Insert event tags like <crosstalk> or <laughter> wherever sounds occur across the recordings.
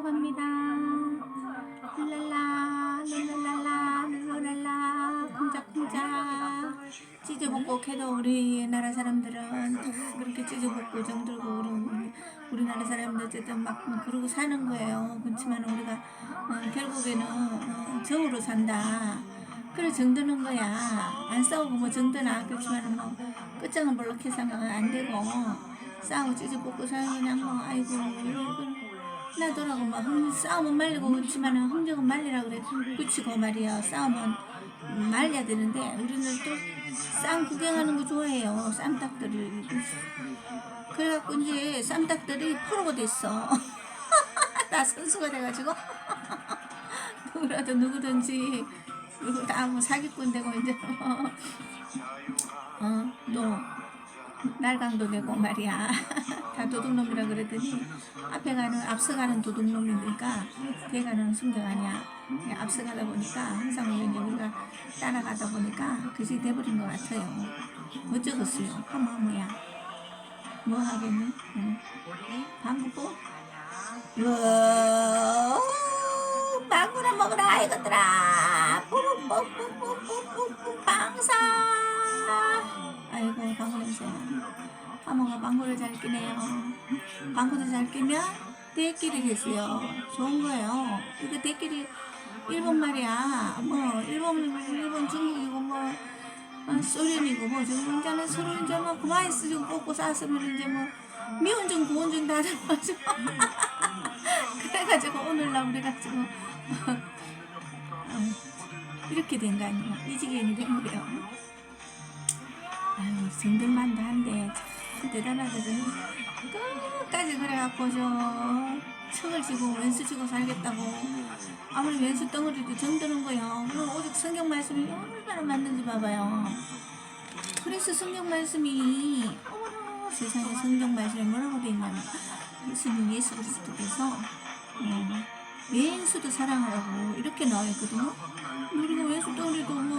타고 갑니다. 룰랄라, 룰랄라, 룰랄라, 쿵짝쿵짝. 찢어먹고 캐도 우리나라 사람들은 다 그렇게 찢어먹고 정들고 그런 우리나라 사람들 어쨌든 막 그러고 사는 거예요. 그렇지만 우리가 어, 결국에는 어, 저우로 산다. 그래 정드는 거야. 안 싸우고 뭐 정드나 그렇지만 뭐 끝장은 물론 해서는 안 되고 싸우고 찢어먹고 사는 그냥 뭐 아이고 이런 나더라고. 막 흥- 싸우면 말리고 그렇지만은 흥정은 말리라 그래. 그치고 말이야. 싸우면 말려야 되는데 우리는 또 쌈 구경하는 거 좋아해요. 쌈닭들을. 그래갖고 이제 쌈닭들이 포로가 됐어. <laughs> 나 선수가 돼가지고. <laughs> 누구라도 누구든지 누구 다뭐 사기꾼 되고 이제. <laughs> 어또 날강도 되고 말이야 다 도둑놈이라 그러더니 앞에 가는 앞서가는 도둑놈이니까 뒤에 가는 예, 앞서가다 보니까 항상 우리가 따라가다 보니까 그것이 돼버린 것 같아요 어쩌겠어요 하마무야 뭐 하겠니 응. 방구포 뭐 방구나 먹으라 이것들아 뽀뽀뽀뽀뽀뽀뽀 방사 냄새 하모가 방구를 잘 끼네요. 방구도 잘 끼면 대끼리 됐어요. 좋은 거예요. 이거 대끼리 일본 말이야. 뭐 일본 일본 중국이고 뭐 어, 소련이고 뭐 지금 이제는 서로 이제 뭐 그만 쓰고 꽂고 쌌으면 이제 뭐 미운 중 고운 중다 들어가지고 <laughs> 그래가지고 오늘날 우리가지고 <laughs> 어, 이렇게 된 거 아니야 이 지경이 된 거예요 정들만도 한데 참 대단하다 저는 끝까지 그래갖고 저 척을 지고 왼수 지고 살겠다고. 아무리 왼수 덩어리도 정드는 거요. 그럼 오직 성경 말씀이 얼마나 맞는지 봐봐요. 그래서 성경 말씀이 어머나 세상에 성경 말씀에 뭐라고 돼 있냐면 예수님 예수 그리스도께서 음, 왼수도 사랑하라고 이렇게 나와 있거든요. 우리가 왼수 덩어리도 뭐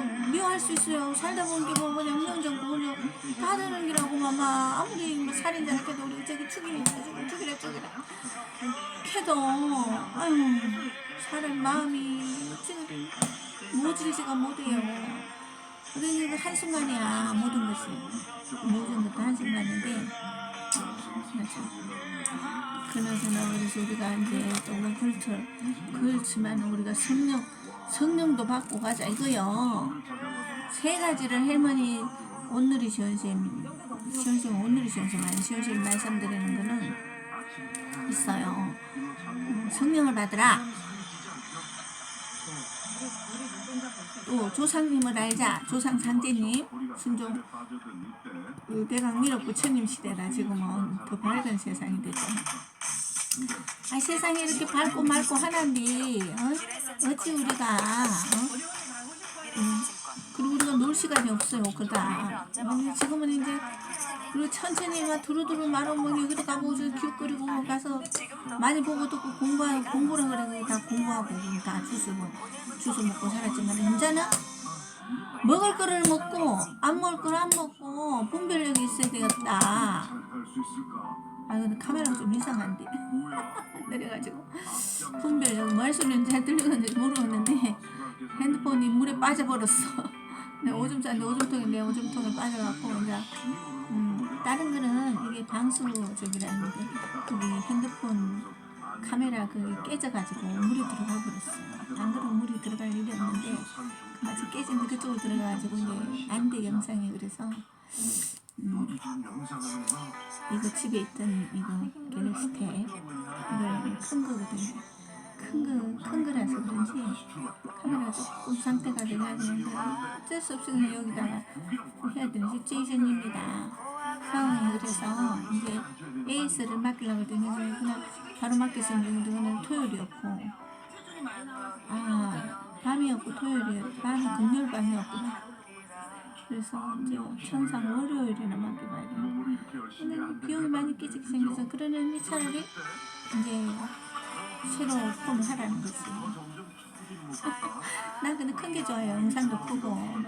할 수 있어요. 살다 게뭐 그냥 명정 그냥 다 되는 기라고 마마 아무리 뭐 살인자 해도 우리 저기 죽이면 죽이라 죽이라 죽이라. 캐도 아유 사람 마음이 어찌 모질지가 못해요. 그러니까 한순간이야. 모든 것이. 모든 것도 한순간인데. 참 그나저나 그래서 우리가 이제 조금 그렇죠. 그렇지만 우리가 성령 성령도 받고 가자 이거요 세 가지를 할머니 오늘이 시원쌤 시원쌤 오늘이 시원쌤 아니 시원쌤 말씀드리는 거는 있어요. 음, 성령을 받으라. 또 조상님을 알자. 조상 상제님 순종. 그 대강 밀업 부처님 시대라 지금은 더 밝은 세상이 됐죠. 아 세상이 이렇게 밝고 맑고 하나인데 어? 어찌 우리가 어? 음, 그리고 우리가 놀 시간이 없어요 그다 어, 지금은 이제 그리고 천천히 막 두루두루 말아먹니 여기도 가보고 저기 기웃거리고 가서 많이 보고 듣고 공부하고 공부를 그래 다 공부하고 다 주스 뭐 주스 먹고 살았지만 이제는 먹을 거를 먹고 안 먹을 거를 안 먹고 분별력이 있어야 되겠다. 아 근데 카메라가 좀 이상한데 <laughs> 내려가지고 분별력 말소리는 잘 들리는지 모르겠는데 핸드폰이 물에 빠져버렸어. 내 오줌 쌌는데 오줌통에 내 오줌통에 빠져갖고 이제 음, 다른 거는 이게 방수 쪽이라는데 거기 핸드폰 카메라 그 깨져가지고 물이 들어가 버렸어요. 안 그러면 물이 들어갈 일이 없는데 마치 깨진 데 그쪽으로 들어가가지고 이제 안 돼 영상이 그래서 음, 이거 집에 있던 이거 갤럭시 탭 이걸 큰 거거든요. 큰 거, 큰 거라서 그런지 카메라가 조금 상태가 돼가지고 어쩔 수 없이 그냥 여기다가 해야 되는 시츄에이션입니다. 상황이 그래서 이제 AS를 맡기려고 했더니 그냥 바로 맡겼으면 그거는 토요일이었고 아 밤이었고 토요일이 밤이 금요일 밤이었구나. 그래서 이제 천상 월요일에나 맡겨봐야 되는 근데 비용이 많이 깨지게 생겨서 그러려니 차라리 이제 새로 폰을 하라는 거지. <laughs> 난 근데 큰 게 좋아요. 영상도 크고.